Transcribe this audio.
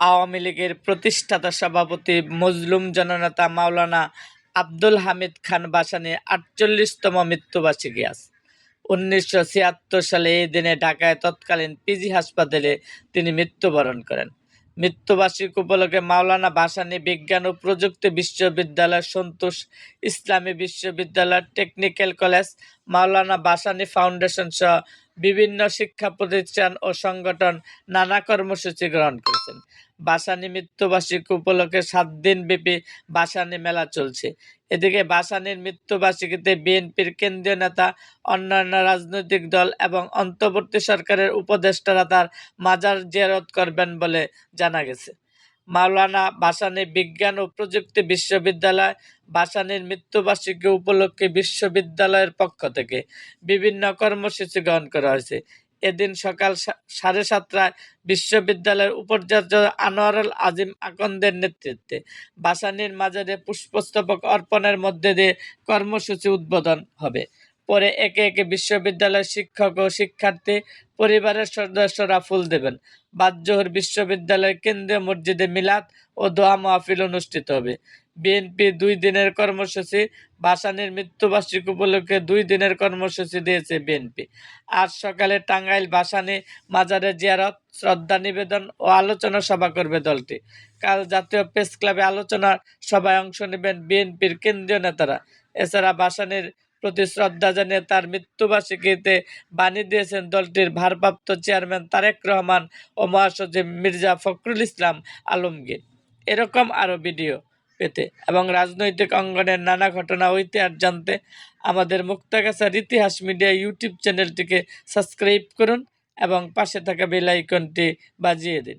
আওয়ামী লীগের প্রতিষ্ঠাতা সভাপতি মজলুম জননেতা মাওলানা আব্দুল হামিদ খান বাসানি আটচল্লিশতম মৃত্যুবার্ষিকী আজ। উনিশশো ছিয়াত্তর সালে এই দিনে ঢাকায় তৎকালীন পিজি হাসপাতালে তিনি মৃত্যুবরণ করেন। মৃত্যুবার্ষিকী উপলক্ষে মাওলানা ভাসানী বিজ্ঞান ও প্রযুক্তি বিশ্ববিদ্যালয় সন্তোষ ইসলামী বিশ্ববিদ্যালয় technical college, Maulana Bhasani foundation সহ বিভিন্ন শিক্ষা প্রতিষ্ঠান ও সংগঠন নানা কর্মসূচি গ্রহণ করেছেন। বাসানী মৃত্যুবার্ষিকী উপলক্ষে সাত দিন ব্যাপী বাসানী মেলা চলছে। এদিকে বাসানীর মৃত্যুবার্ষিকীতে বিএনপির কেন্দ্রীয় নেতা, অন্যান্য রাজনৈতিক দল এবং অন্তর্বর্তী সরকারের উপদেষ্টারা তার মাজার জিয়ারত করবেন বলে জানা গেছে। মাওলানা বাসানী বিজ্ঞান ও প্রযুক্তি বিশ্ববিদ্যালয়, বাসানীর মৃত্যুবার্ষিকী উপলক্ষে বিশ্ববিদ্যালয়ের পক্ষ থেকে বিভিন্ন কর্মসূচি গ্রহণ করা হয়েছে। এদিন সকাল সাড়ে সাতটায় বিশ্ববিদ্যালয়ের উপাচার্য আনোয়ারুল আজিম আকন্দের নেতৃত্বে বাসানীর মাজারে পুষ্পস্তবক অর্পণের মধ্যে দিয়ে কর্মসূচি উদ্বোধন হবে। পরে একে একে বিশ্ববিদ্যালয়ের শিক্ষক ও শিক্ষার্থী পরিবারের সদস্যরা ফুল দেবেন। বাদজোহর বিশ্ববিদ্যালয়ের কেন্দ্রীয় মসজিদে মিলাদ ও দোয়া মাহফিল অনুষ্ঠিত হবে। বিএনপি দুই দিনের কর্মসূচি, বাসানির মৃত্যুবার্ষিকী উপলক্ষে দুই দিনের কর্মসূচি দিয়েছে বিএনপি। আজ সকালে টাঙ্গাইল বাসানি মাজারে জিয়ারত, শ্রদ্ধা নিবেদন ও আলোচনা সভা করবে দলটি। কাল জাতীয় প্রেস ক্লাবে আলোচনা সভায় অংশ নেবেন বিএনপির কেন্দ্রীয় নেতারা। এছাড়া বাসানির প্রতি শ্রদ্ধা জানিয়ে তার মৃত্যুবার্ষিকীতে বাণী দিয়েছেন দলটির ভারপ্রাপ্ত চেয়ারম্যান তারেক রহমান ও মহাসচিব মির্জা ফখরুল ইসলাম আলমগীর। এরকম আরও ভিডিও পেতে এবং রাজনৈতিক অঙ্গনের নানা ঘটনা ইতিহাস জানতে আমাদের মুক্তাগাছার ইতিহাস মিডিয়া ইউটিউব চ্যানেলটিকে সাবস্ক্রাইব করুন এবং পাশে থাকা বেল আইকনটি বাজিয়ে দিন।